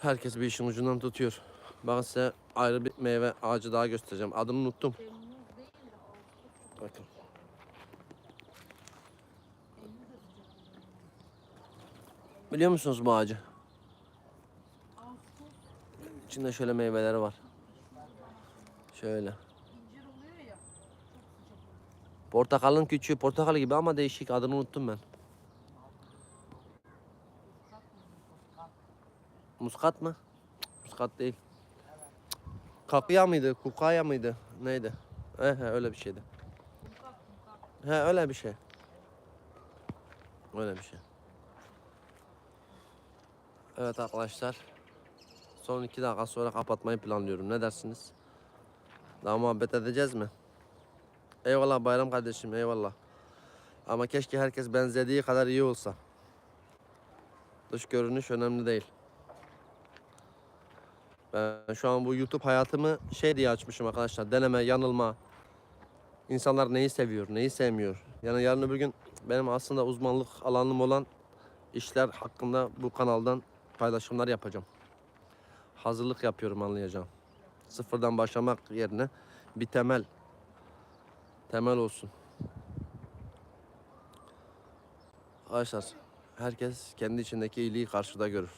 Herkes bir işin ucundan tutuyor. Ben size ayrı bir meyve ağacı daha göstereceğim. Adını unuttum. Bakın. Biliyor musunuz bu ağacı? İçinde şöyle meyveleri var. Şöyle. Portakalın küçüğü portakal gibi ama değişik adını unuttum ben. Muskat mı? Cık, Muskat değil. Cık, Kakya mıydı? Kukaya mıydı? Neydi? He he öyle bir şeydi. He öyle bir şey. Öyle bir şey. Evet arkadaşlar. Son iki dakika sonra kapatmayı planlıyorum. Ne dersiniz? Daha muhabbet edeceğiz mi? Eyvallah bayram kardeşim eyvallah. Ama keşke herkes benzediği kadar iyi olsa. Dış görünüş önemli değil. Ben şu an bu YouTube hayatımı şey diye açmışım arkadaşlar. Deneme, yanılma. İnsanlar neyi seviyor, neyi sevmiyor. Yani yarın öbür gün benim aslında uzmanlık alanım olan işler hakkında bu kanaldan paylaşımlar yapacağım. Hazırlık yapıyorum anlayacağım. Sıfırdan başlamak yerine bir temel temel olsun. Arkadaşlar herkes kendi içindeki iyiliği karşıda görür.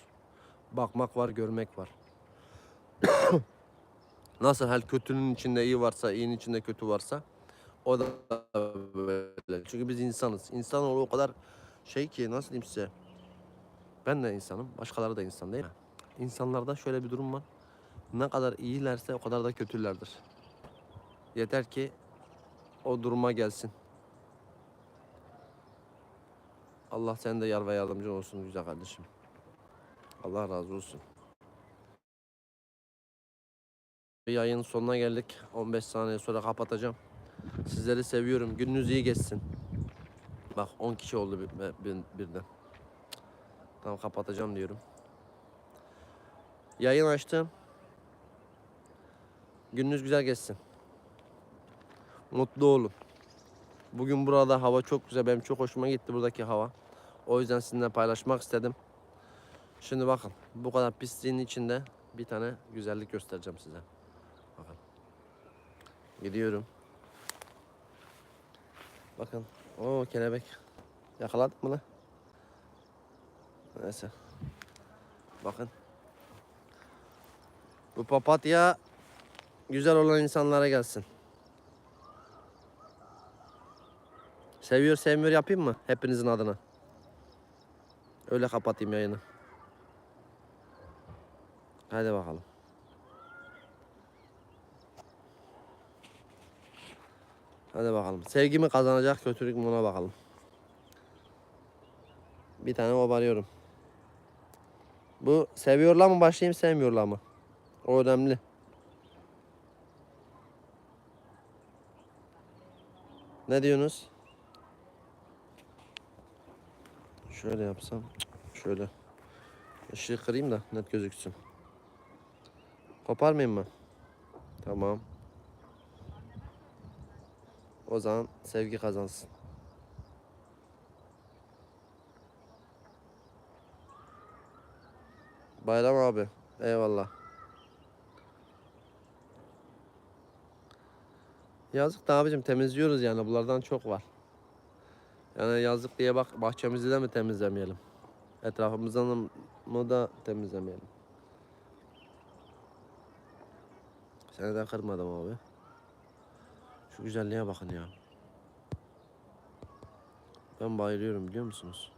Bakmak var, görmek var. Nasıl her kötünün içinde iyi varsa, iyinin içinde kötü varsa o da böyle. Çünkü biz insanız. İnsanoğlu o kadar şey ki nasıl diyeyim size. Ben de insanım. Başkaları da insan değil mi? İnsanlarda şöyle bir durum var. Ne kadar iyilerse o kadar da kötülerdir. Yeter ki o duruma gelsin. Allah senin de yar ve yardımcın olsun güzel kardeşim. Allah razı olsun. Bir yayın sonuna geldik. 15 saniye sonra kapatacağım. Sizleri seviyorum. Gününüz iyi geçsin. Bak 10 kişi oldu bir, bir- birden. Tamam kapatacağım diyorum. Yayın açtım. Gününüz güzel geçsin. Mutlu olun. Bugün burada hava çok güzel. Benim çok hoşuma gitti buradaki hava. O yüzden sizinle paylaşmak istedim. Şimdi bakın bu kadar pisliğin içinde bir tane güzellik göstereceğim size. Gidiyorum. Bakın. O kelebek. Yakaladık mı lan? Neyse. Bakın. Bu papatya güzel olan insanlara gelsin. Seviyor sevmiyor yapayım mı? Hepinizin adına. Öyle kapatayım yayını. Hadi bakalım. Hadi bakalım. Sevgi mi kazanacak, kötülük mü ona bakalım. Bir tane obalıyorum. Bu seviyorlar mı başlayayım, sevmiyorlar mı? O önemli. Ne diyorsunuz? Şöyle yapsam. Şöyle. Işığı kırayım da net gözüksün. Koparmayayım mı? Tamam. O zaman sevgi kazansın. Bayram abi. Eyvallah. Yazık da abicim temizliyoruz yani bunlardan çok var. Yani yazık diye bak bahçemizi de mi temizlemeyelim? Etrafımızdan mı da temizlemeyelim? Seni de kırmadım abi. Şu güzelliğe bakın ya. Ben bayılıyorum biliyor musunuz?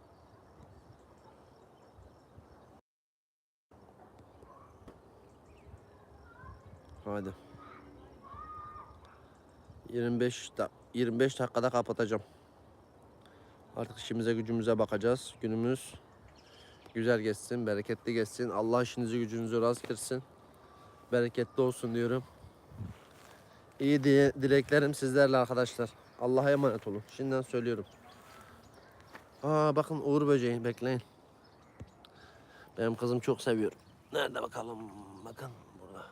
Hadi. 25 da 25 dakikada kapatacağım. Artık işimize gücümüze bakacağız. Günümüz güzel geçsin, bereketli geçsin. Allah işinizi gücünüzü rast etsin. Bereketli olsun diyorum. İyi diye dileklerim sizlerle arkadaşlar. Allah'a emanet olun. Şimdiden söylüyorum. Aa bakın Uğur böceği bekleyin. Benim kızım çok seviyor. Nerede bakalım? Bakın burada.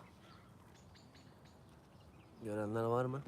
Görenler var mı?